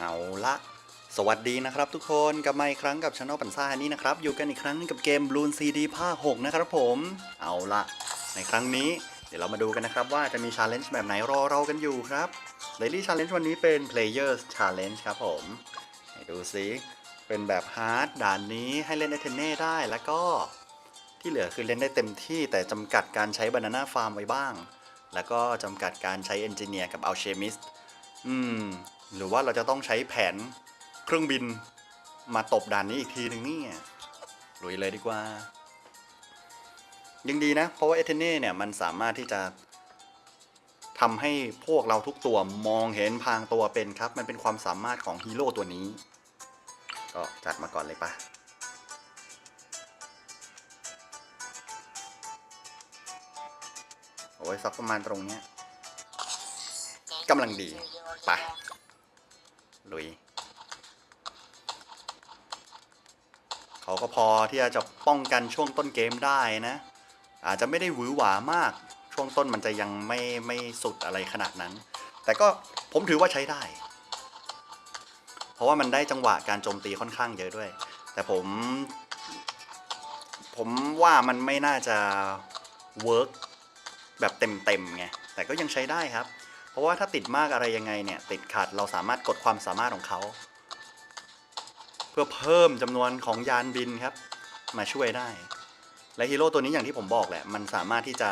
เอาละสวัสดีนะครับทุกคนกลับมาอีกครั้งกับช anel ปันซ่านี้นะครับ อยู่กันอีกครั้งกับเกม Bloon CD ภาค6นะครับผม เอาละในครั้งนี้เดี๋ยวเรามาดูกันนะครับ ว่าจะมี challenge แบบไหนรอเรากันอยู่ครับ Daily Challenge วันนี้เป็น Players Challenge ครับผมดูซิเป็นแบบฮาร์ดด่านนี้ให้เล่นเอเทนเน่ได้แล้วก็ที่เหลือคือเล่นได้เต็มที่แต่จำกัดการใช้บานาน่าฟาร์มไว้บ้าง แล้วก็จำกัดการใช้เอนจิเนียร์กับอัลเชมิสอืม หรือว่าเราจะต้องใช้แผนเครื่องบินมาตบด่านนี้อีกทีหนึ่งเนี่ยลุยเลยดีกว่า ยังดีนะ เพราะว่าเอเทเน่เนี่ยมันสามารถที่จะทำให้พวกเราทุกตัวมองเห็นพางตัวเป็นครับ มันเป็นความสามารถของฮีโร่ตัวนี้ ก็จัดมาก่อนเลยปะโอ้ยสักประมาณตรงเนี้ยกำลังดี ไป ลุย เขาก็พอที่จะป้องกันช่วงต้นเกมได้นะ อาจจะไม่ได้หวือหวามาก ช่วงต้นมันจะยังไม่ไม่สุดอะไรขนาดนั้น แต่ก็ผมถือว่าใช้ได้ เพราะว่ามันได้จังหวะการโจมตีค่อนข้างเยอะด้วย แต่ผม ผมว่ามันไม่น่าจะเวิร์กแบบเต็มๆไง แต่ก็ยังใช้ได้ครับ เพราะว่าถ้าติดมากอะไรยังไงเนี่ยติดขัดเราสามารถกดความสามารถของเขา เพื่อเพิ่มจำนวนของยานบินครับ มาช่วยได้ และฮีโร่ตัวนี้อย่างที่ผมบอกแหละ มันสามารถที่จะ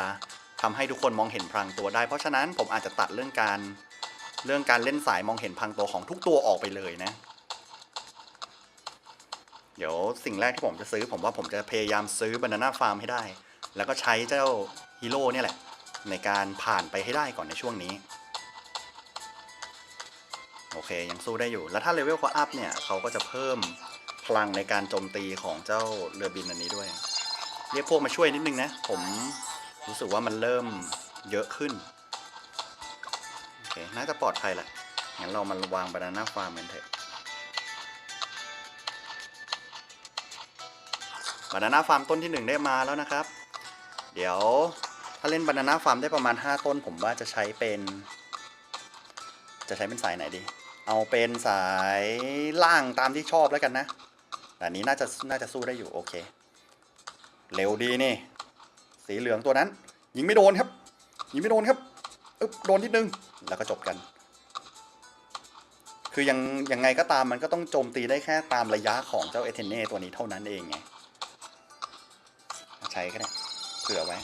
ทำให้ทุกคนมองเห็นพลังตัวได้ เพราะฉะนั้นผมอาจจะตัดเรื่องการเรื่องการเล่นสายมองเห็นพลังตัวของทุกตัวออกไปเลยนะ เดี๋ยวสิ่งแรกที่ผมจะซื้อ ผมว่าผมจะพยายามซื้อบานาน่าฟาร์มให้ได้ แล้วก็ใช้เจ้าฮีโร่เนี่ยแหละ ในการผ่านไปให้ได้ก่อนในช่วงนี้ โอเค ยังสู้ได้อยู่ แล้วถ้าเลเวลเขาอัพเนี่ยเขาก็จะเพิ่มพลังในการโจมตีของเจ้าเรือบินอันนี้ด้วย เรียกพวกมาช่วยนิดนึงนะ ผมรู้สึกว่ามันเริ่มเยอะขึ้น โอเค น่าจะปลอดภัยแหละ งั้นเรามาวางบานาน่าฟาร์มกันเถอะบานาน่าฟาร์มต้นที่หนึ่งได้มาแล้วนะครับ เดี๋ยวถ้าเล่นบานาน่าฟาร์มได้ประมาณ 5 ต้น ผมว่าจะใช้เป็น จะใช้เป็นสายไหนดี เอาเป็นสายล่างตามที่ชอบแล้วกันนะแต่นี้น่าจะน่าจะสู้ได้อยู่โอเค เร็วดีนี่ สีเหลืองตัวนั้น ยิงไม่โดนครับ ยิงไม่โดนครับอึ๊บโดนนิดนึง แล้วก็จบกัน คือยังยังไงก็ตามมันก็ต้องโจมตีได้แค่ตามระยะของเจ้าเอเทเน่ตัวนี้เท่านั้นเองไง ใช้ก็ได้เผื่อไว้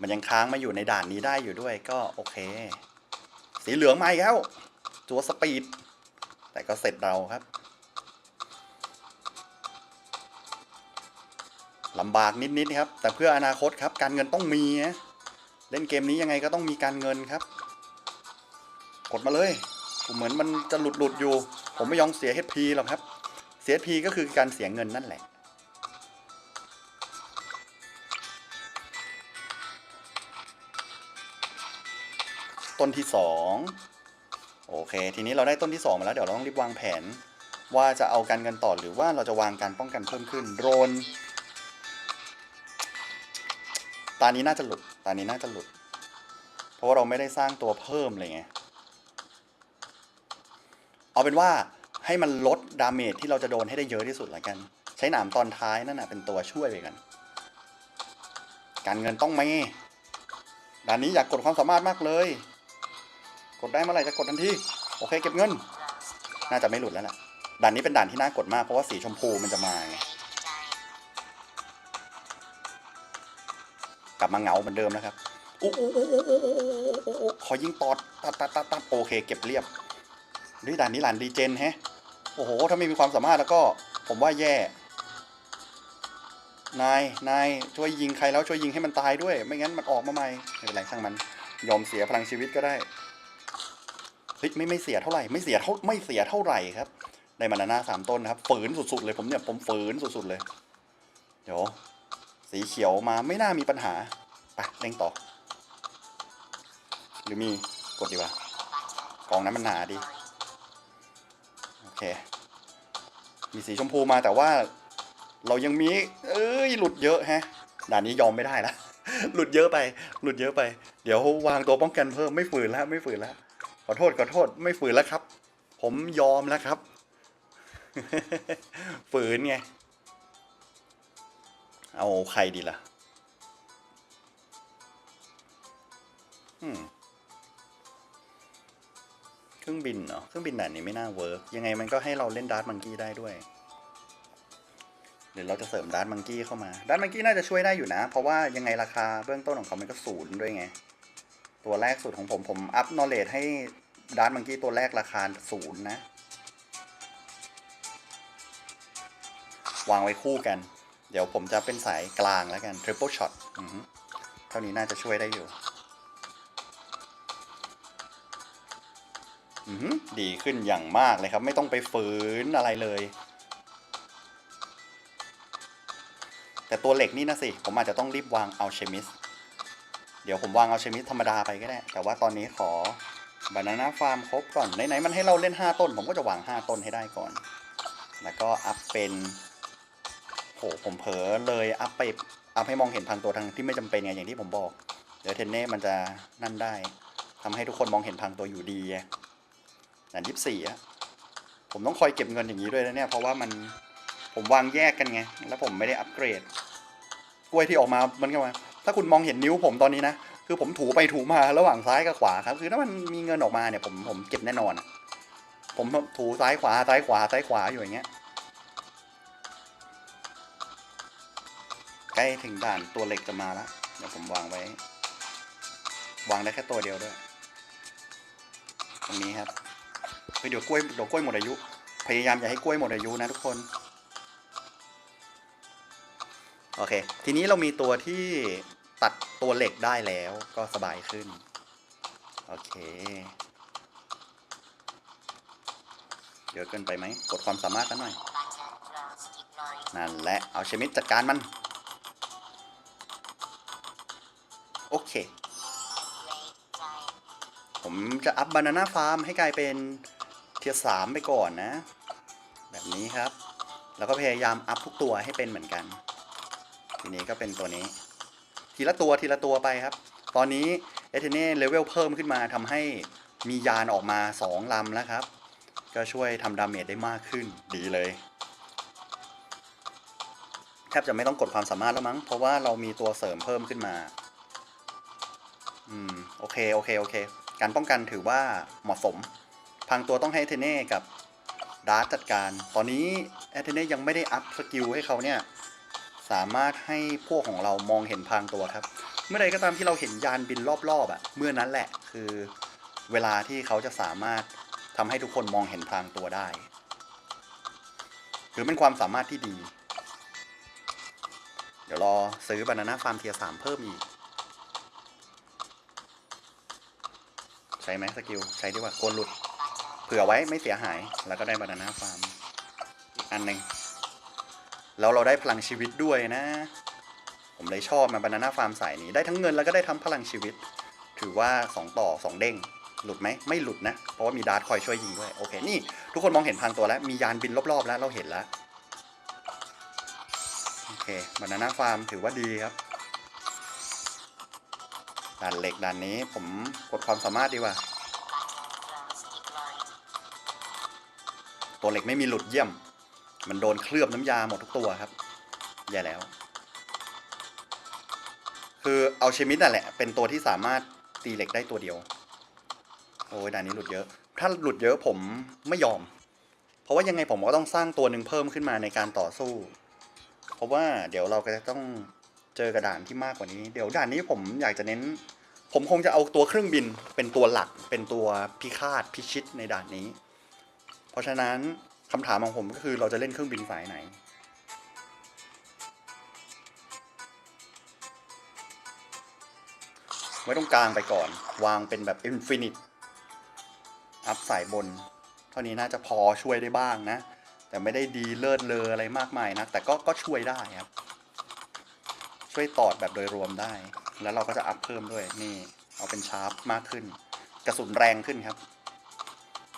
มันยังค้างมาอยู่ในด่านนี้ได้อยู่ด้วยก็โอเค สีเหลืองมาอีกแล้วตัวสปีด แต่ก็เสร็จเราครับลำบากนิดๆครับ แต่เพื่ออนาคตครับ การเงินต้องมีนะเล่นเกมนี้ยังไงก็ต้องมีการเงินครับ กดมาเลยเหมือนมันจะหลุดๆอยู่ ผมไม่ยอมเสีย HP หรอกครับ เสีย HP ก็คือการเสียเงินนั่นแหละ ต้นที่สองโอเค ทีนี้เราได้ต้นที่สองมาแล้วเดี๋ยวเราต้องรีบวางแผน ว่าจะเอาการเงินต่อหรือว่าเราจะวางการป้องกันเพิ่มขึ้นโดรนตานี้น่าจะหลุดตานี้น่าจะหลุด เพราะว่าเราไม่ได้สร้างตัวเพิ่มเลยไงเอาเป็นว่าให้มันลดดาเมจที่เราจะโดนให้ได้เยอะที่สุดละกัน ใช้หนามตอนท้ายนั่นนะเป็นตัวช่วยไปกัน การเงินต้องไม่ด่านนี้อยากกดความสามารถมากเลย ดได้เมื่อไหร่จะกดทันทีโอเคเก็บเงิน น่าจะไม่หลุดแล้วแหละด่านนี้เป็นด่านที่น่ากดมากเพราะว่าสีชมพูมันจะมาไงกลับมาเหงาเหมือนเดิมนะครับโอ้อู้อู้อู้อู้ขอยิงปอดตัดตัดตัดตัดโอเค เก็บเรียบด้วยด่านนี้หลานดีเจนแฮะโอ้โหถ้าไม่มีความสามารถแล้วก็ผมว่าแย่ นายนายช่วยยิงใครแล้วช่วยยิงให้มันตายด้วย ไม่งั้นมันออกมาใหม่ไม่เป็นไรช่างมัน ยอมเสียพลังชีวิตก็ได้ เฮ้ยไม่ไม่เสียเท่าไหร่ไม่เสียเท่าไม่เสียเท่าไหร่ครับได้มานาน่าสามต้นนะครับฝืนสุดๆเลยผมเนี่ยผมฝืนสุดๆเลย เดี๋ยว สีเขียวมาไม่น่ามีปัญหาไปเล่งต่อ หรือมีกดดีกว่ากองนั้นมันหนาดีโอเค มีสีชมพูมาแต่ว่า เรายังมี เอ้ยหลุดเยอะแฮะด่านนี้ยอมไม่ได้ละหลุดเยอะไป หลุดเยอะไป เดี๋ยววางตัวป้องกันเพิ่มไม่ฝืนแล้วไม่ฝืนแล้ว ขอโทษขอโทษไม่ฝืนแล้วครับ ผมยอมแล้วครับ ฝืนไง เอาใครดีล่ะเครื่องบินเนาะเครื่องบินด่านนี้ไม่น่าเวิร์กยังไงมันก็ให้เราเล่นดาร์ t มังกี้ได้ด้วยเดี๋ยวเราจะเสริมดาร์ t มังกี้เข้ามาดาร์ t มังกี้น่าจะช่วยได้อยู่นะ เพราะว่ายังไงราคาเบื้องต้นของเขามันก็ศูนย์ด้วยไง ตัวแรกสุดของผมผมอัพนอเลดให้ดาร์ t มังกี้ตัวแรกราคาศูนย์นะ วางไว้คู่กัน เดี๋ยวผมจะเป็นสายกลางแล้วกัน triple shot อือฮึเท่านี้น่าจะช่วยได้อยู่อือหือดีขึ้นอย่างมากเลยครับ ไม่ต้องไปฝืนอะไรเลย แต่ตัวเหล็กนี่นะสิ ผมอาจจะต้องรีบวางเอาเชมิส เดี๋ยวผมวางเอาเชมิสธรรมดาไปก็ได้ แต่ว่าตอนนี้ขอบานาน่าฟาร์มครบก่อน ไหนๆมันให้เราเล่น 5 ต้น ผมก็จะวาง 5 ต้นให้ได้ก่อน แล้วก็อัพเป็นโหผมเผลอเลยอัพไปอัพให้มองเห็นพังตัวทางที่ไม่จำเป็นไงอย่างที่ผมบอก เดี๋ยวเทนเน่มันจะนั่นได้ทำให้ทุกคนมองเห็นพังตัวอยู่ดีไงด่นยี่สี่อะผมต้องคอยเก็บเงินอย่างนี้ด้วยนะเนี่ยเพราะว่ามันผมวางแยกกันไง แล้วผมไม่ได้อัปเกรด กล้วยที่ออกมามันก็มา ถ้าคุณมองเห็นนิ้วผมตอนนี้นะ คือผมถูไปถูมาระหว่างซ้ายกับขวาครับ คือถ้ามันมีเงินออกมาเนี่ยผมผมเก็บแน่นอนผมถูซ้ายขวาซ้ายขวาซ้ายขวาอยู่อย่างเงี้ย ใกล้ถึงด่านตัวเหล็กจะมาแล้วเดี๋ยวผมวางไว้ วางได้แค่ตัวเดียวด้วย ตรงนี้ครับเฮ้ยเดี๋ยวกล้วยเดี๋ยวกล้วยหมดอายุ พยายามอย่าให้กล้วยหมดอายุนะทุกคนโอเค ทีนี้เรามีตัวที่ ตัดตัวเหล็กได้แล้วก็สบายขึ้น โอเค เยอะเกินไปไหมกดความสามารถกันหน่อย นั่นแหละ เอาเชมิดจัดการมัน โอเค ผมจะอัพบานาน่าฟาร์มให้กลายเป็นเทียสามไปก่อนนะ แบบนี้ครับ แล้วก็พยายามอัพทุกตัวให้เป็นเหมือนกัน ทีนี้ก็เป็นตัวนี้ ทีละตัวทีละตัวไปครับ ตอนนี้เอเทเน่เลเวลเพิ่มขึ้นมาทำให้มียานออกมา 2ลำแล้วครับ ก็ช่วยทำดาเมจได้มากขึ้นดีเลยแทบจะไม่ต้องกดความสามารถแล้วมั้ง เพราะว่าเรามีตัวเสริมเพิ่มขึ้นมา อืม โอเค โอเค โอเค การป้องกันถือว่าเหมาะสม พังตัวต้องให้เทเน่กับดาร์จัดการ ตอนนี้แอเทเน่ยังไม่ได้อัพสกิลให้เขาเนี่ย สามารถให้พวกของเรามองเห็นพังตัวครับ เมื่อใดก็ตามที่เราเห็นยานบินรอบๆอะ่ะเมื่อนั้นแหละคือเวลาที่เขาจะสามารถทำให้ทุกคนมองเห็นพรางตัวได้ถือเป็นความสามารถที่ดี เดี๋ยวรอซื้อบานาน่าฟาร์มเทียสามเพิ่มอีก ใช้ไหมสกิล ใช้ดีกว่าโกนหลุด เผื่อไว้ไม่เสียหายแล้วก็ได้บานาน่าฟาร์มอีกอันหนึ่ง แล้วเราได้พลังชีวิตด้วยนะ ผมเลยชอบมาบานาน่าฟาร์มสายนี้ได้ทั้งเงินแล้วก็ได้ทั้งพลังชีวิต ถือว่า 2 ต่อ 2 เด้ง หลุดไหมไม่หลุดนะ เพราะว่ามีดาร์ทคอยช่วยยิงด้วย โอเค นี่ ทุกคนมองเห็นพังตัวแล้ว มียานบินรอบๆแล้วเราเห็นแล้ว โอเคบานาน่าฟาร์มถือว่าดีครับด่านเหล็กด่านนี้ผมกดความสามารถดีกว่า ตัวเหล็กไม่มีหลุดเยี่ยม มันโดนเคลือบน้ำยาหมดทุกตัวครับแย่แล้ว คือเอาเชมิดนั่นแหละ เป็นตัวที่สามารถตีเหล็กได้ตัวเดียว โอ้ยด่านนี้หลุดเยอะ ถ้าหลุดเยอะผมไม่ยอม เพราะว่ายังไงผมก็ต้องสร้างตัวหนึ่งเพิ่มขึ้นมาในการต่อสู้ เพราะว่าเดี๋ยวเราก็จะต้องเจอกระด่านที่มากกว่านี้ เดี๋ยวด่านนี้ผมอยากจะเน้น ผมคงจะเอาตัวเครื่องบินเป็นตัวหลัก เป็นตัวพิฆาตพิชิตในด่านนี้ เพราะฉะนั้น คำถามของผมก็คือเราจะเล่นเครื่องบินสายไหน ไว้ตรงกลางไปก่อน วางเป็นแบบอินฟินิตอัพสายบน เท่านี้น่าจะพอช่วยได้บ้างนะ แต่ไม่ได้ดีเลิศเลออะไรมากมายนะ แต่ก็ก็ช่วยได้ครับ ช่วยตอดแบบโดยรวมได้ แล้วเราก็จะอัพเพิ่มด้วยนี่ เอาเป็นชาร์ปมากขึ้น กระสุนแรงขึ้นครับ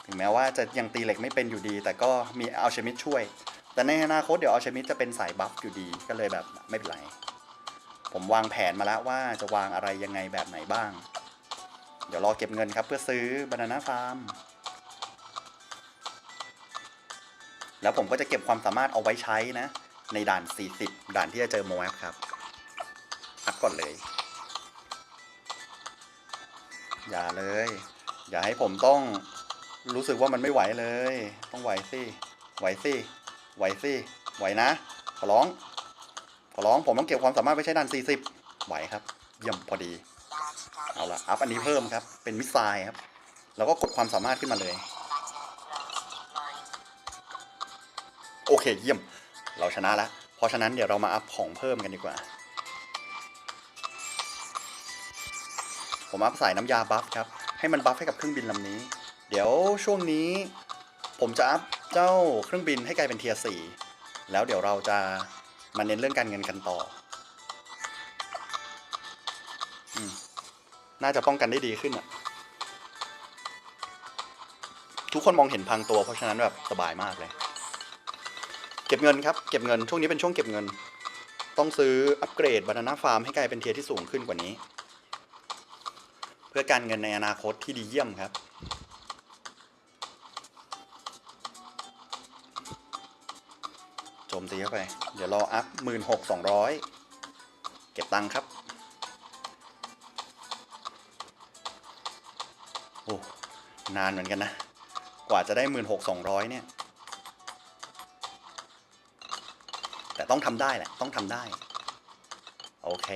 ถึงแม้ว่าจะยังตีเหล็กไม่เป็นอยู่ดี แต่ก็มีอัลเชมิดช่วย แต่ในอนาคตเดี๋ยวอัลเชมิดจะเป็นสายบัฟอยู่ดีก็เลยแบบไม่เป็นไร ผมวางแผนมาแล้วว่าจะวางอะไรยังไงแบบไหนบ้าง เดี๋ยวรอเก็บเงินครับเพื่อซื้อบานาน่าฟาร์มแล้วผมก็จะเก็บความสามารถเอาไว้ใช้นะ ในด่าน 40 ด่านที่จะเจอโมแอฟครับอัพก่อนเลย อย่าเลย อย่าให้ผมต้อง รู้สึกว่ามันไม่ไหวเลย ต้องไหวสิ ไหวสิ ไหวสิ ไหวนะ ขอร้อง ขอร้อง ผมต้องเก็บความสามารถไว้ใช้ด่าน40 ไหวครับ เยี่ยมพอดี เอาละอัพอันนี้เพิ่มครับ เป็นมิสไซล์ครับ แล้วก็กดความสามารถขึ้นมาเลย โอเค เยี่ยม เราชนะแล้ว เพราะฉะนั้นเดี๋ยวเรามาอัพของเพิ่มกันดีกว่า ผมอัพสายน้ำยาบัฟครับ ให้มันบัฟให้กับเครื่องบินลำนี้ เดี๋ยวช่วงนี้ผมจะอัพเจ้าเครื่องบินให้กลายเป็นเทียร์สี่แล้วเดี๋ยวเราจะมาเน้นเรื่องการเงินกันต่ออน่าจะป้องกันได้ดีขึ้นอะทุกคนมองเห็นพังตัวเพราะฉะนั้นแบบสบายมากเลย เก็บเงินครับ เก็บเงินช่วงนี้เป็นช่วงเก็บเงิน ต้องซื้ออัปเกรดบานาน่าฟาร์มให้กลายเป็นเทียร์ที่สูงขึ้นกว่านี้ เพื่อการเงินในอนาคตที่ดีเยี่ยมครับ มตีเข้าไป เดี๋ยวรออัพหมื่นหกสองร้อยเก็บตังค์ครับ โอ้ นานเหมือนกันนะ กว่าจะได้หมื่นหกสองร้อยเนี่ย แต่ต้องทำได้แหละ ต้องทำได้ โอเค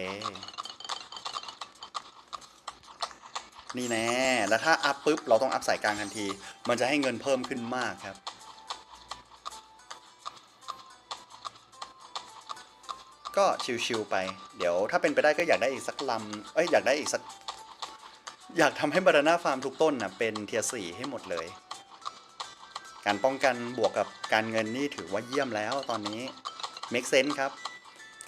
นี่แน่ แล้วถ้าอัพปุ๊บ เราต้องอัพสายกลางทันที มันจะให้เงินเพิ่มขึ้นมากครับ ก็ชิวๆไป เดี๋ยวถ้าเป็นไปได้ก็อยากได้อีกสักลำเอ้ยอยากได้อีกสัก อยากทำให้บานาน่าฟาร์มทุกต้นนะเป็นเทียสี่ให้หมดเลย การป้องกันบวกกับการเงินนี่ถือว่าเยี่ยมแล้วตอนนี้ make sense ครับ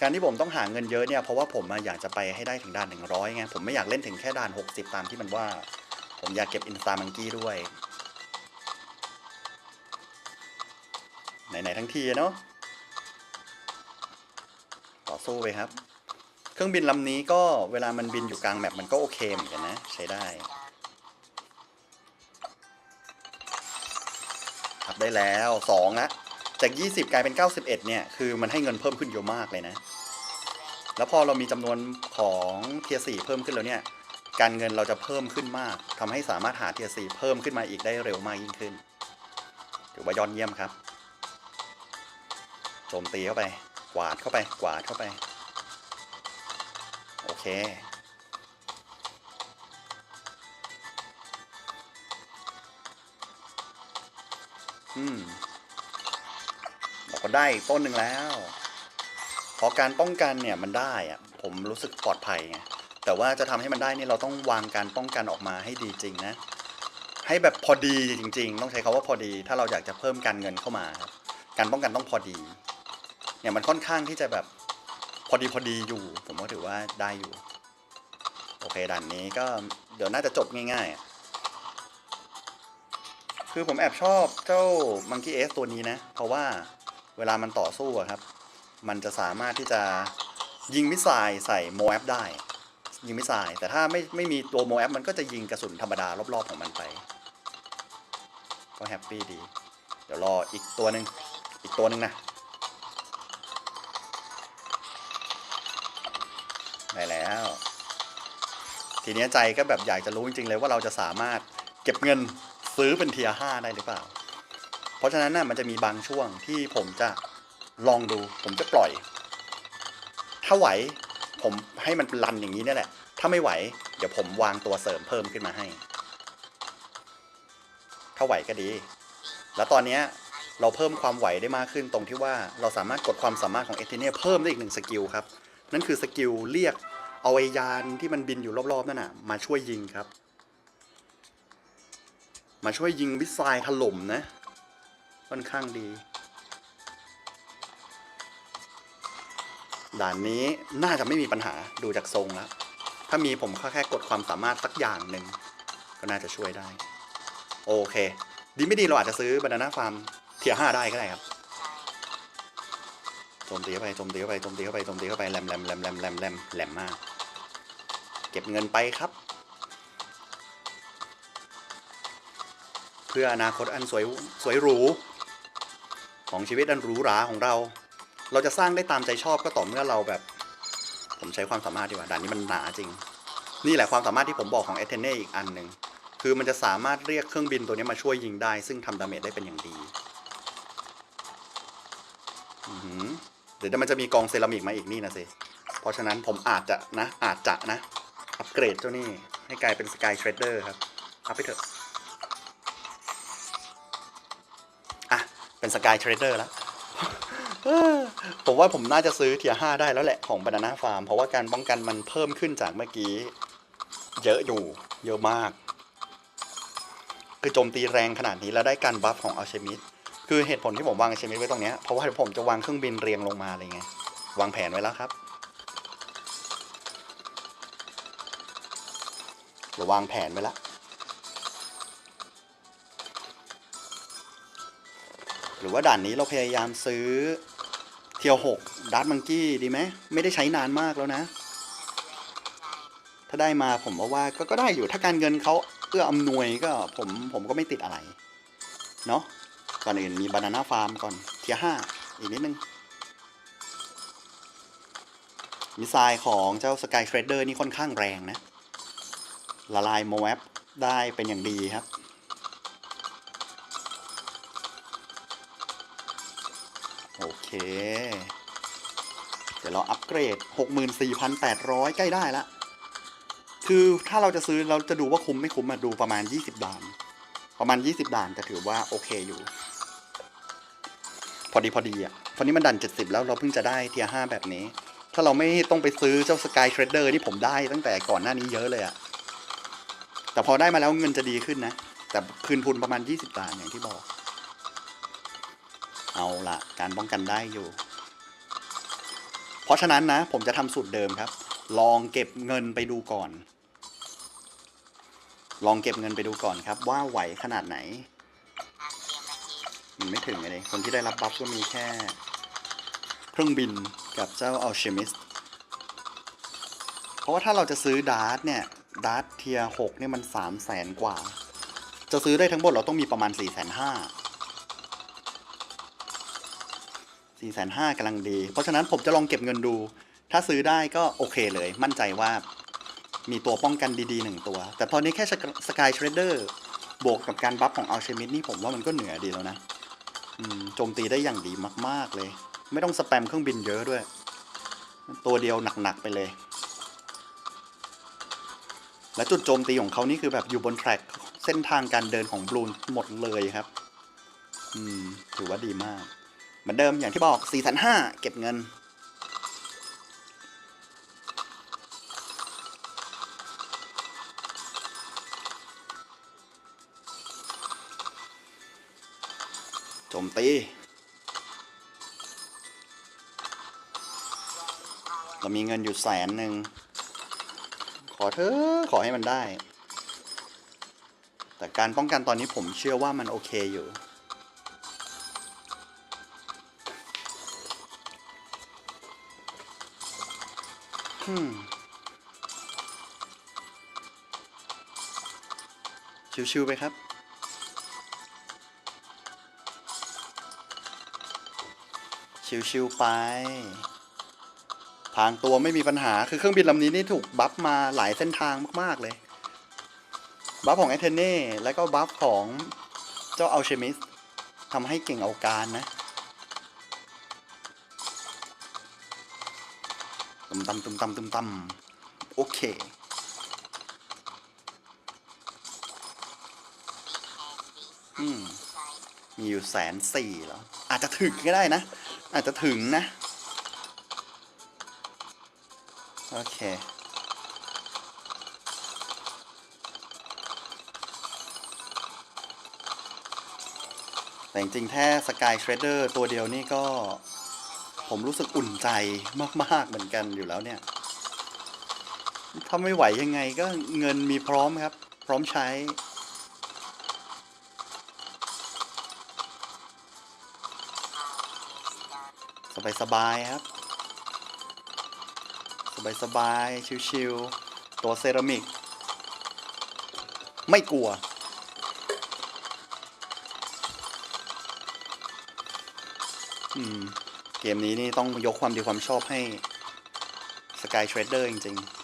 การที่ผมต้องหาเงินเยอะเนี่ยเพราะว่าผมอยากจะไปให้ได้ถึงด่าน 100ไงผมไม่อยากเล่นถึงแค่ด่าน 60 ตามที่มันว่า ผมอยากเก็บอินสตามังกี้ด้วยไหนๆทั้งทีเนาะ่อสู้ไปครับ เครื่องบินลำนี้ก็เวลามันบินอยู่กลางแมปมันก็โอเคเหมือนกันนะ ใช้ได้ขับได้แล้วสองละจาก 20 กลายเป็น 91 เนี่ย คือมันให้เงินเพิ่มขึ้นเยอะมากเลยนะ แล้วพอเรามีจำนวนของเทียสี่เพิ่มขึ้นแล้วเนี่ย การเงินเราจะเพิ่มขึ้นมากทำให้สามารถหาเทียสี่เพิ่มขึ้นมาอีกได้เร็วมากยิ่งขึ้นถือว่ายอดเยี่ยมครับโจมตีเข้าไป กวาดเข้าไปกวาดเข้าไป โอเค อืมเราก็ได้ต้นหนึ่งแล้วพอการป้องกันเนี่ยมันได้อะผมรู้สึกปลอดภัยไงแต่ว่าจะทำให้มันได้นี่เราต้องวางการป้องกันออกมาให้ดีจริงนะ ให้แบบพอดีจริง ๆ ต้องใช้คาว่าพอดี ถ้าเราอยากจะเพิ่มการเงินเข้ามาครับการป้องกันต้องพอดี เนี่ยมันค่อนข้างที่จะแบบพอดีพอดีอยู่ ผมก็ถือว่าได้อยู่ โอเคด่านนี้ก็เดี๋ยวน่าจะจบง่ายๆอะคือผมแอบชอบเจ้ามังกี้เอสตัวนี้นะ เพราะว่าเวลามันต่อสู้อะครับ มันจะสามารถที่จะยิงมิสไซล์ใส่โมแอฟได้ ยิงมิสไซล์แต่ถ้าไม่ไม่มีตัวโมแอฟมันก็จะยิงกระสุนธรรมดารอบๆของมันไป ก็แฮปปี้ดี เดี๋ยวรออีกตัวหนึ่งอีกตัวหนึ่งนะ ได้แล้ว ทีนี้ใจก็แบบอยากจะรู้จริงๆเลยว่าเราจะสามารถเก็บเงินซื้อเป็นเทียห้าได้หรือเปล่า เพราะฉะนั้นน่ะมันจะมีบางช่วงที่ผมจะลองดู ผมจะปล่อย ถ้าไหวผมให้มันรันอย่างนี้นี่แหละ ถ้าไม่ไหว เดี๋ยวผมวางตัวเสริมเพิ่มขึ้นมาให้ ถ้าไหวก็ดี แล้วตอนนี้เราเพิ่มความไหวได้มากขึ้นตรงที่ว่าเราสามารถกดความสามารถของเอทิเนียเพิ่มได้อีกหนึ่งสกิลครับ นั่นคือสกิลเรียกเอาไอยานที่มันบินอยู่รอบๆนั่นน่ะมาช่วยยิงครับ มาช่วยยิงมิสไซล์ถล่มนะค่อนข้างดี ด่านนี้น่าจะไม่มีปัญหาดูจากทรงแล้ว ถ้ามีผมแค่กดความสามารถสักอย่างหนึ่งก็น่าจะช่วยได้ โอเค ดีไม่ดีเราอาจจะซื้อบานาน่าฟาร์มเทียห้าได้ก็ได้ครับ โจมตีเข้าไปโจมตีเข้าไปโจมตีเข้าไปโจมตีเข้าไปแหลมแหลมแหลมแหลมแหลมแหลมแหลมมาก เก็บเงินไปครับ เพื่ออนาคตอันสวยสวยหรู ของชีวิตอันหรูหราของเรา เราจะสร้างได้ตามใจชอบก็ต่อเมื่อเราแบบ ผมใช้ความสามารถดีกว่าด่านนี้มันหนาจริง นี่แหละความสามารถที่ผมบอกของเอเทเน่อีกอันหนึ่งคือมันจะสามารถเรียกเครื่องบินตัวนี้มาช่วยยิงได้ ซึ่งทำดาเมจได้เป็นอย่างดี อือหือ เดี๋ยวมันจะมีกองเซรามิกมาอีกนี่นะสิเพราะฉะนั้นผมอาจจะนะ อาจจะนะ อัปเกรดเจ้านี่ ให้กลายเป็นสกายเทรดเดอร์ครับอัพไปเถอะ อะ เป็นสกายเทรดเดอร์แล้วผมว่าผมน่าจะซื้อเทียห้าได้แล้วแหละของบานาน่าฟาร์มเพราะว่าการป้องกันมันเพิ่มขึ้นจากเมื่อกี้ เยอะอยู่ เยอะมาก คือโจมตีแรงขนาดนี้แล้วได้การบัฟของอัลเชมิส คือเหตุผลที่ผมวางเชมิสไว้ตรงนี้เพราะว่าผมจะวางเครื่องบินเรียงลงมาอะไรเงี้ยวางแผนไว้แล้วครับเดี๋ยววางแผนไว้แล้วหรือว่าด่านนี้เราพยายามซื้อเทียวหกดัตมังกี้ดีไหมไม่ได้ใช้นานมากแล้วนะ ถ้าได้มาผมว่าว่าก็ก็ได้อยู่ถ้าการเงินเขาเอื้ออำนวยก็ผมผมก็ไม่ติดอะไร เนาะ ก่อนอื่นมีบานาน่าฟาร์มก่อนเทียห้าอีกนิดนึง มิสไซล์ของเจ้าสกายเทรดเดอร์นี่ค่อนข้างแรงนะ ละลายโมแวบได้เป็นอย่างดีครับโอเค เดี๋ยวเราอัปเกรด 64,800 ใกล้ได้ละ คือถ้าเราจะซื้อเราจะดูว่าคุ้มไม่คุ้มมาดูประมาณ 20 ด่าน ประมาณ 20 ด่านจะถือว่าโอเคอยู่ พอดีพอดีอะตอนนี้มันดัน 70 แล้วเราเพิ่งจะได้เทีย5แบบนี้ ถ้าเราไม่ต้องไปซื้อเจ้าสกายเทรดเดอร์นี่ผมได้ตั้งแต่ก่อนหน้านี้เยอะเลยอะ แต่พอได้มาแล้วเงินจะดีขึ้นนะ แต่คืนทุนประมาณ 20ด่านอย่างที่บอก เอาละการป้องกันได้อยู่ เพราะฉะนั้นนะ ผมจะทำสูตรเดิมครับ ลองเก็บเงินไปดูก่อน ลองเก็บเงินไปดูก่อนครับ ว่าไหวขนาดไหน มันไม่ถึงเลยคนที่ได้รับบัฟก็มีแค่ เครื่องบินกับเจ้าอัลเชมิสเพราะว่าถ้าเราจะซื้อดาร์ตเนี่ย ดาร์ตเทียหกเนี่ยมันสามแสนกว่า จะซื้อได้ทั้งหมดเราต้องมีประมาณสี่แสนห้าสี่แสนห้ากำลังดี เพราะฉะนั้นผมจะลองเก็บเงินดู ถ้าซื้อได้ก็โอเคเลย มั่นใจว่ามีตัวป้องกันดีๆหนึ่งตัว แต่ตอนนี้แค่สกายเทรดเดอร์บวกกับการบัฟของอัลเชมิดนี่ผมว่ามันก็เหนือดีแล้วนะ โจมตีได้อย่างดีมาก ๆเลย ไม่ต้องสแปมเครื่องบินเยอะด้วย ตัวเดียวหนัก ๆ ไปเลย และจุดโจมตีของเขานี่คือแบบอยู่บนแทร็กเส้นทางการเดินของบลูนหมดเลยครับ อืม ถือว่าดีมาก เหมือนเดิมอย่างที่บอก4 5 0 0เก็บเงิน ตี เรามีเงินอยู่แสนหนึ่ง ขอเถอะขอให้มันได้ แต่การป้องกันตอนนี้ผมเชื่อว่ามันโอเคอยู่ชิวๆไปครับ ชิวๆไปทางตัวไม่มีปัญหาคือเครื่องบินลำนี้นี่ถูกบัฟมาหลายเส้นทางมากๆเลย บัฟของแอเทเน่แล้วก็บัฟของเจ้าอัลเชมิสทำให้เก่งเอาการนะตุมตำตุมตำตุมตำโอเค อืม มีอยู่แสนสี่แล้วอาจจะถึงก็ได้นะ อาจจะถึงนะ โอเค แต่จริงๆแค่สกายเทรดเดอร์ตัวเดียวนี่ก็ ผมรู้สึกอุ่นใจมาก ๆ เหมือนกันอยู่แล้วเนี่ย ถ้าไม่ไหวยังไงก็เงินมีพร้อมครับ พร้อมใช้ บายสบายครับ สบายสบายชิวๆตัวเซรามิก ไม่กลัว อืม เกมนี้นี่ต้องยกความดีความชอบให้สกายเทรดเดอร์จริง ๆ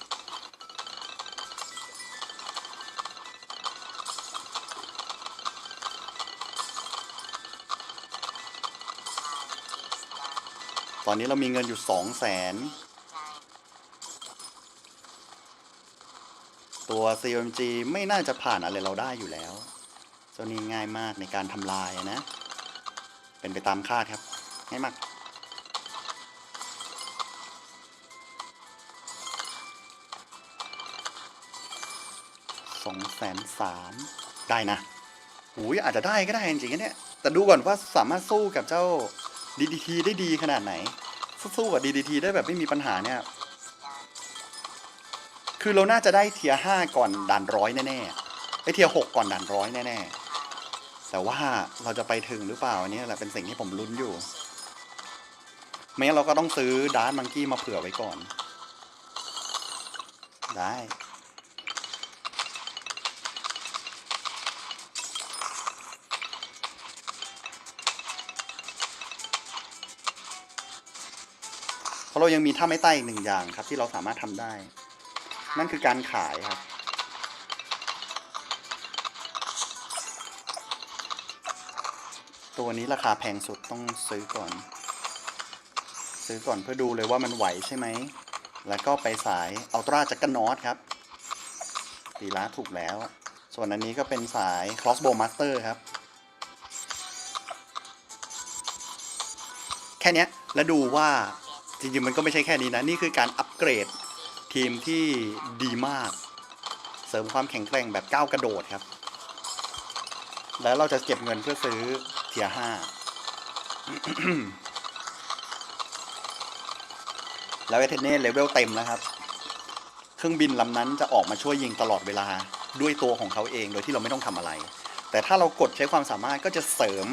อนนี้เรามีเงินอยู่สองแสนตัว CMG ไม่น่าจะผ่านอะไรเราได้อยู่แล้วเจ้านี้ง่ายมากในการทำลายนะ เป็นไปตามคาดครับ ง่ายมาก สองแสนสามได้นะหูยอาจจะได้ก็ได้จริงๆเนี่ย แต่ดูก่อนว่าสามารถสู้กับเจ้า DDT ได้ดีขนาดไหน สู้กับ DDT ได้แบบไม่มีปัญหาเนี่ย คือเราน่าจะได้เทียห้าก่อนด่านร้อยแน่ๆไอเทียหกก่อนด่านร้อยแน่ๆ แต่ว่าเราจะไปถึงหรือเปล่าอันนี้แหละเป็นสิ่งที่ผมลุ้นอยู่ไม่งั้นเราก็ต้องซื้อดาร์มังกี้มาเผื่อไว้ก่อน ได้ เราะเรายังมีท่าไม้ใต้อีกหนึ่งอย่างครับ ที่เราสามารถทำได้ นั่นคือการขายครับ ตัวนี้ราคาแพงสุดต้องซื้อก่อน ซื้อก่อนเพื่อดูเลยว่ามันไหวใช่ไหม แล้วก็ไปสายอัลตร้าจักรนอตครับตีล้าถูกแล้ว ส่วนอันนี้ก็เป็นสาย crossbow master ครับ แค่นี้แล้วดูว่า จริงๆมันก็ไม่ใช่แค่นี้นะ นี่คือการอัปเกรดทีมที่ดีมาก เสริมความแข็งแกร่งแบบก้าวกระโดดครับ แล้วเราจะเก็บเงินเพื่อซื้อเทียห้าแล้วเอเทเน่เลเวลเต็มแล้วครับ เครื่องบินลำนั้นจะออกมาช่วยยิงตลอดเวลาด้วยตัวของเขาเองโดยที่เราไม่ต้องทำอะไร แต่ถ้าเรากดใช้ความสามารถก็จะเสริม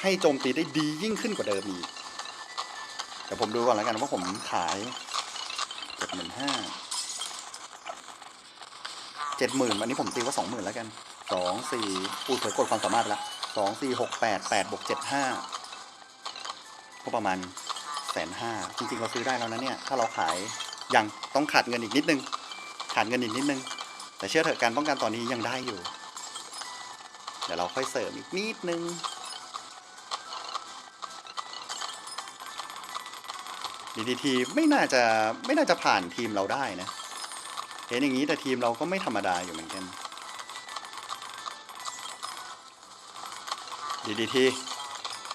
ให้โจมตีได้ดียิ่งขึ้นกว่าเดิมอีก ดี๋ยวผมดูก่อนแล้วกันว่าผมขายเจ็ดหมื่นห้าเจ็ดหมื่นวันนี้ผมตีว่าสองหมื่นแล้วกันสองสี่อูเผยกดความสามารถไปแล้วสองสี่หกแปดแปดบวกเจ็ดห้าก็ประมาณแสนห้าจริงๆเราซื้อได้แล้วนะเนี่ย ถ้าเราขายยังต้องขาดเงินอีกนิดนึง ขาดเงินอีกนิดนึง แต่เชื่อเถอะการป้องกันตอนนี้ยังได้อยู่ เดี๋ยวเราค่อยเสริมอีกนิดนึง DDT ไม่น่าจะไม่น่าจะผ่านทีมเราได้นะ เห็นอย่างนี้แต่ทีมเราก็ไม่ธรรมดาอยู่เหมือนกัน DDT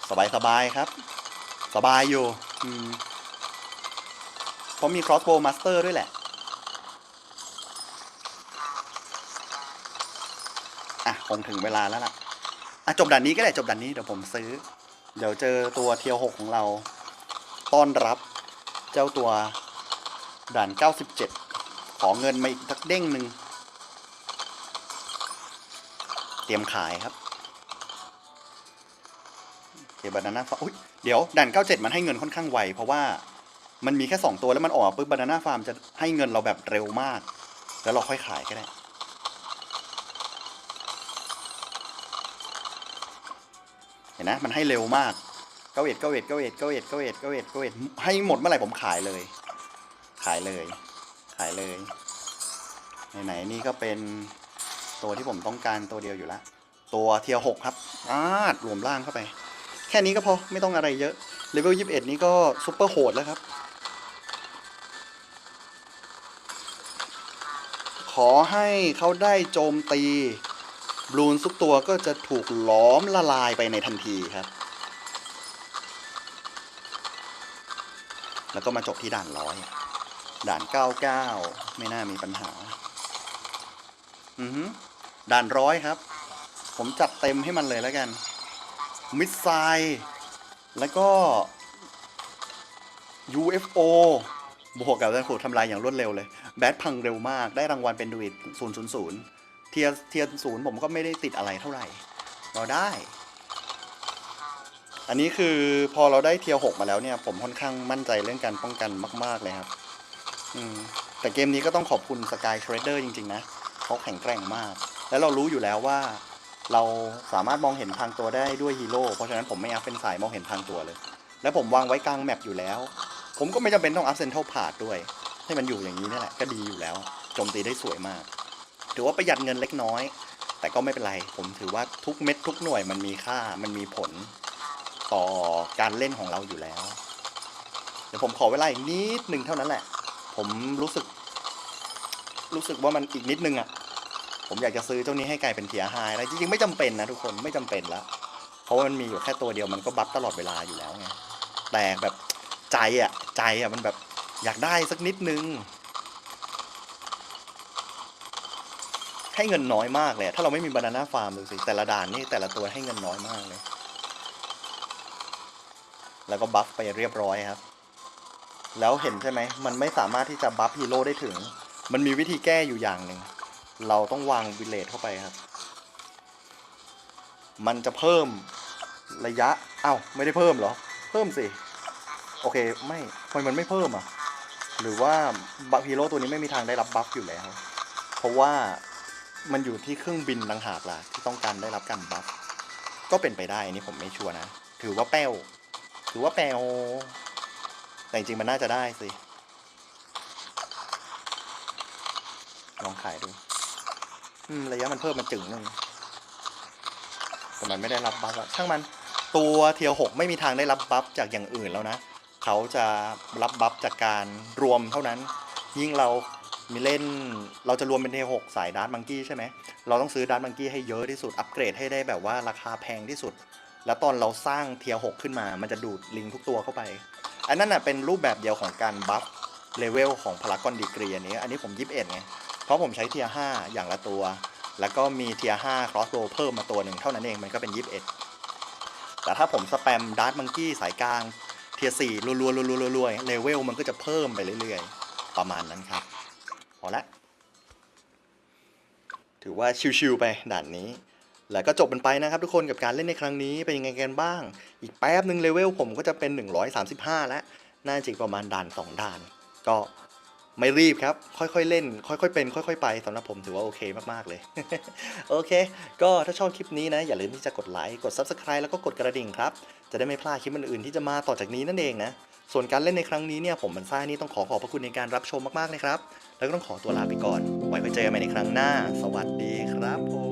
สบายสบายครับ สบายอยู่เพราะมี crossbow master ด้วยแหละอะคงถึงเวลาแล้วล่ะอะจบด่านนี้ก็ได้จบด่านนี้เดี๋ยวผมซื้อ เดี๋ยวเจอตัวเทียวหกของเรา ต้อนรับ เจ้าตัวด่าน 97 ขอเงินมาอีกสักเด้งหนึ่ง เตรียมขายครับเอบานาน่าฟาร์มอุ้ยเดี๋ยวด่าน 97 มันให้เงินค่อนข้างไว เพราะว่ามันมีแค่ 2 ตัวแล้วมันออกปุ๊บบานาน่าฟาร์มจะให้เงินเราแบบเร็วมาก แล้วเราค่อยขายก็ได้เห็นนะมันให้เร็วมาก เก้าเอ็ดเก้าเอ็ดเก้าเอ็ดเก้าเอ็ดเก้าเอ็ดเก้าเอ็ดเก้าเอ็ดให้หมดเมื่อไหร่ผมขายเลย ขายเลย ขายเลยไหนๆนี่ก็เป็นตัวที่ผมต้องการตัวเดียวอยู่ละตัวเทียหกครับอารวมล่างเข้าไป แค่นี้ก็พอไม่ต้องอะไรเยอะเลเวลยี่สิบเอ็ดนี้ก็ซุปเปอร์โหดแล้วครับ ขอให้เขาได้โจมตีบลูนทุกตัวก็จะถูกล้อมละลายไปในทันทีครับ แล้วก็มาจบที่ด่านร้อยด่านเก้าเก้าไม่น่ามีปัญหา อือฮึด่านร้อยครับ ผมจัดเต็มให้มันเลยแล้วกัน มิสไซล์แล้วก็ UFO บวกกับการขู่ทำลายอย่างรวดเร็วเลย แบทพังเร็วมาก ได้รางวัลเป็นดูอิต000 เทียร์เทียร์ศูนย์ผมก็ไม่ได้ติดอะไรเท่าไหร่ เราได้ อันนี้คือพอเราได้เทียร์หกมาแล้วเนี่ย ผมค่อนข้างมั่นใจเรื่องการป้องกันมาก ๆ เลยครับ อืมแต่เกมนี้ก็ต้องขอบคุณ Sky Trader จริง ๆ นะเขาแข็งแกร่งมาก แล้วเรารู้อยู่แล้วว่า เราสามารถมองเห็นทางตัวได้ด้วยฮีโร่เพราะฉะนั้นผมไม่อยาเป็นสายมองเห็นทางตัวเลย แล้วผมวางไว้กลางแมปอยู่แล้ว ผมก็ไม่จำเป็นต้องอัพเซนเทรัลพาดด้วย ให้มันอยู่อย่างนี้นี่แหละก็ดีอยู่แล้วโจมตีได้สวยมาก ถือว่าประหยัดเงินเล็กน้อย แต่ก็ไม่เป็นไร ผมถือว่าทุกเม็ดทุกหน่วยมันมีค่ามันมีผล ต่อการเล่นของเราอยู่แล้ว เดี๋ยวผมขอเวลาอีกนิดหนึ่งเท่านั้นแหละ ผมรู้สึก รู้สึกว่ามันอีกนิดนึงอะ่ะ ผมอยากจะซื้อเจ้านี้ให้กลายเป็นเทียร์ไฮแล้วจริงๆไม่จำเป็นนะทุกคนไม่จำเป็นแล้วเพราะว่ามันมีอยู่แค่ตัวเดียวมันก็บัฟตลอดเวลาอยู่แล้วไงแต่แบบใจอะใจอะมันแบบอยากได้สักนิดนึงให้เงินน้อยมากเลย ถ้าเราไม่มีบานาน่าฟาร์มดูสิ แต่ละด่านนี่แต่ละตัวให้เงินน้อยมากเลย แล้วก็บัฟไปเรียบร้อยครับ แล้วเห็นใช่ไหม มันไม่สามารถที่จะบัฟฮีโร่ได้ถึง มันมีวิธีแก้อยู่อย่างหนึ่ง เราต้องวางวิเลตเข้าไปครับ มันจะเพิ่มระยะ เอ้าไม่ได้เพิ่มเหรอ เพิ่มสิ โอเค ไม่ทำไมมันไม่เพิ่มอะ หรือว่าบัฟฮีโร่ตัวนี้ไม่มีทางได้รับบัฟอยู่แล้ว เพราะว่ามันอยู่ที่เครื่องบินต่างหากล่ะที่ต้องการได้รับการบัฟ ก็เป็นไปได้อันนี้ผมไม่ชัวร์นะ ถือว่าแป้ว ถือว่าแปลวแต่จริงๆมันน่าจะได้สิ ลองขายดู อืม ระยะมันเพิ่มมาจึงหนึ่งแต่มันไม่ได้รับบัฟอะช่างมัน ตัวเทียหกไม่มีทางได้รับบัฟจากอย่างอื่นแล้วนะ เขาจะรับบัฟจากการรวมเท่านั้น ยิ่งเรามีเล่น เราจะรวมเป็นเทียหกสายดาร์ตมังกี้ใช่ไหม เราต้องซื้อดาร์ตมังกี้ให้เยอะที่สุด อัปเกรดให้ได้แบบว่าราคาแพงที่สุด แล้วตอนเราสร้างเทียหกขึ้นมา มันจะดูดลิงทุกตัวเข้าไป อันนั้นน่ะเป็นรูปแบบเดียวของการบัฟเลเวลของพารากอนดีกรีอันนี้ อันนี้ผมยิบเอ็ดไง เพราะผมใช้เทียห้าอย่างละตัว แล้วก็มีเทียห้าครอสโบเพิ่มมาตัวหนึ่งเท่านั้นเอง มันก็เป็นยิบเอ็ดแต่ถ้าผมสแปมดาร์ตมังกี้สายกลางเทียสี่รัวๆรัวๆๆเลเวลมันก็จะเพิ่มไปเรื่อยๆ ประมาณนั้นครับ พอละ ถือว่าชิวๆไปด่านนี้ แล้วก็จบมันไปนะครับทุกคนกับการเล่นในครั้งนี้เป็นยังไงกันบ้าง อีกแป๊บหนึ่งเลเวลผมก็จะเป็น 135 แล้ว น่าจะประมาณด่าน 2 ด่าน ก็ไม่รีบครับ ค่อยๆเล่น ค่อยๆเป็น ค่อย ๆ ไปสำหรับผมถือว่าโอเคมากๆเลย โอเค ก็ถ้าชอบคลิปนี้นะ อย่าลืมที่จะกดไลค์กด Subscribe แล้วก็กดกระดิ่งครับ จะได้ไม่พลาดคลิปอื่นๆที่จะมาต่อจากนี้นั่นเองนะ ส่วนการเล่นในครั้งนี้เนี่ยผมมันซ่านี่ต้องขอขอบพระคุณในการรับชมมากๆเลยครับ แล้วก็ต้องขอตัวลาไปก่อน ไว้ไว้เจอกันใหม่ในครั้งหน้า สวัสดีครับผม